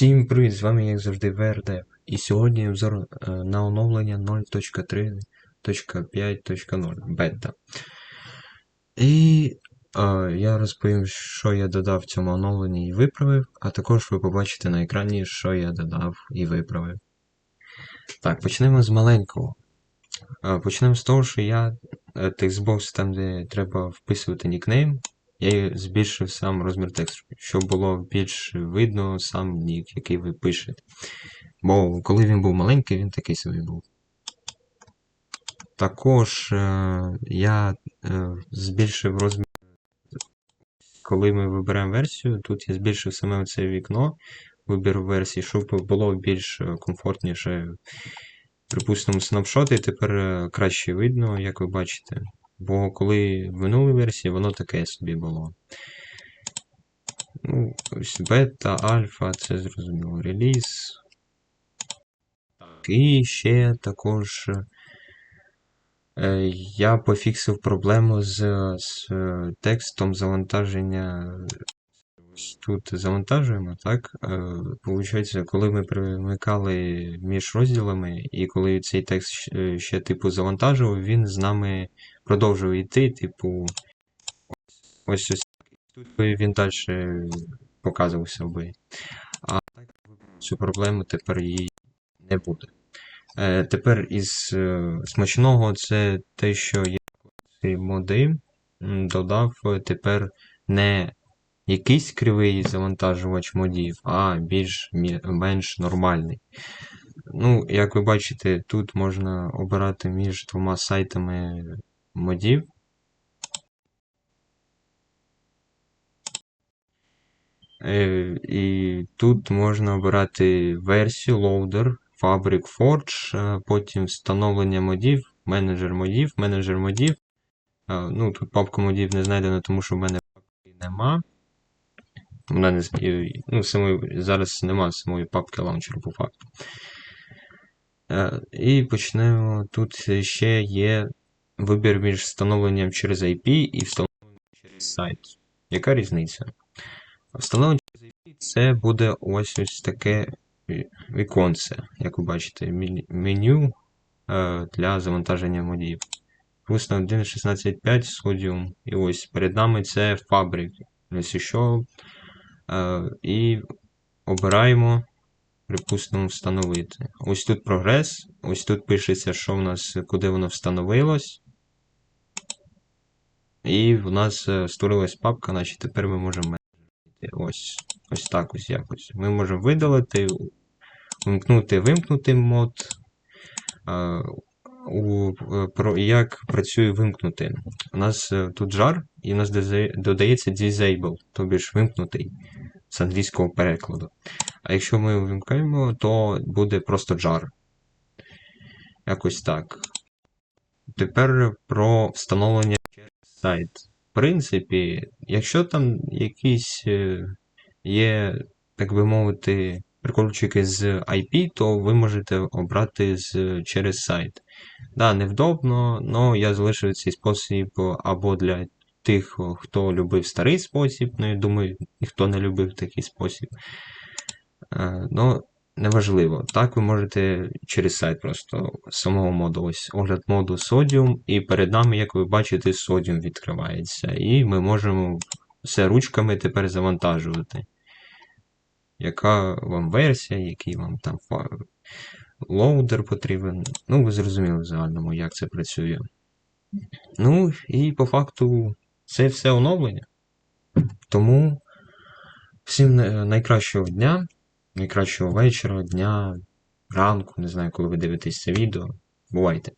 Всім привіт, з вами як завжди VRDev. І сьогодні обзор е, на оновлення 0.3.5.0 бета. І е, я розповім, що я додав в цьому оновленні і виправив, а також ви побачите на екрані, що я додав і виправив. Так, почнемо з маленького. Е, Почнемо з того, що я текстбокс, там, де треба вписувати нікнейм, я збільшив сам розмір тексту, щоб було більш видно сам нік, який ви пишете. Бо коли він був маленький, він такий собі був. Також е, я е, збільшив розмір. Коли ми вибираємо версію, тут я збільшив саме це вікно вибір версії, щоб було більш е, комфортніше. Припустимо, снапшоти тепер е, краще видно, як ви бачите. Бо коли в минулій версії воно таке собі було. Ну, ось бета, альфа, це зрозуміло. Реліз. І ще також е, я пофіксив проблему з, з е, текстом завантаження. Ось Тут завантажуємо, так? Е, Получається, коли ми примикали між розділами, і коли цей текст ще, ще типу завантажував, він з нами продовжував йти, типу, ось ось тут він далі показувався би. А так цю проблему тепер її не буде. Е, тепер із е, смачного це те, що я ці моди додав е, тепер не якийсь кривий завантажувач модів, а більш менш нормальний. Ну, як ви бачите, тут можна обирати між двома сайтами модів. Е, І тут можна обирати версію, loader, Fabric Forge, потім встановлення модів, менеджер модів, менеджер модів. Е, Ну, тут папка модів не знайдена, тому що в мене папки нема. Вона не, ну, самої, зараз нема самої папки лаунчеру по факту. Е, І почнемо. Тут ще є вибір між встановленням через IP і встановленням через сайт. Яка різниця? Встановлення через IP це буде ось ось таке віконце, як ви бачите, меню е, для завантаження модів. Плюс на 1.16.5 Sodium. І ось перед нами це Fabric. Якщо що, і обираємо, припустимо, встановити. Ось тут прогрес, ось тут пишеться, що в нас, куди воно встановилось. І в нас е, створилась папка, значить тепер ми можемо. Ось, ось так ось якось. Ми можемо видалити, вимкнути, вимкнути мод. Е, у, е, про, як працює вимкнути. У нас е, тут жар, і у нас додається disable, тобі ж вимкнутий з англійського перекладу. А якщо ми вимкаємо, то буде просто jar. Якось так. Тепер про встановлення через сайт. В принципі, якщо там якісь е, є, так би мовити, прикольчики з IP, то ви можете обрати з, через сайт. Да, невдобно, але я залишив цей спосіб або для тих, хто любив старий спосіб, ну я думаю, ніхто не любив такий спосіб. Е, Ну, неважливо. Так ви можете через сайт просто самого моду, ось огляд моду Sodium, і перед нами, як ви бачите, Sodium відкривається. І ми можемо все ручками тепер завантажувати. Яка вам версія, який вам там лоудер потрібен. Ну, ви зрозуміли в загальному, як це працює. Ну, і по факту це все оновлення. Тому всім найкращого дня, найкращого вечора, дня, ранку, не знаю, коли ви дивитесь це відео. Бувайте!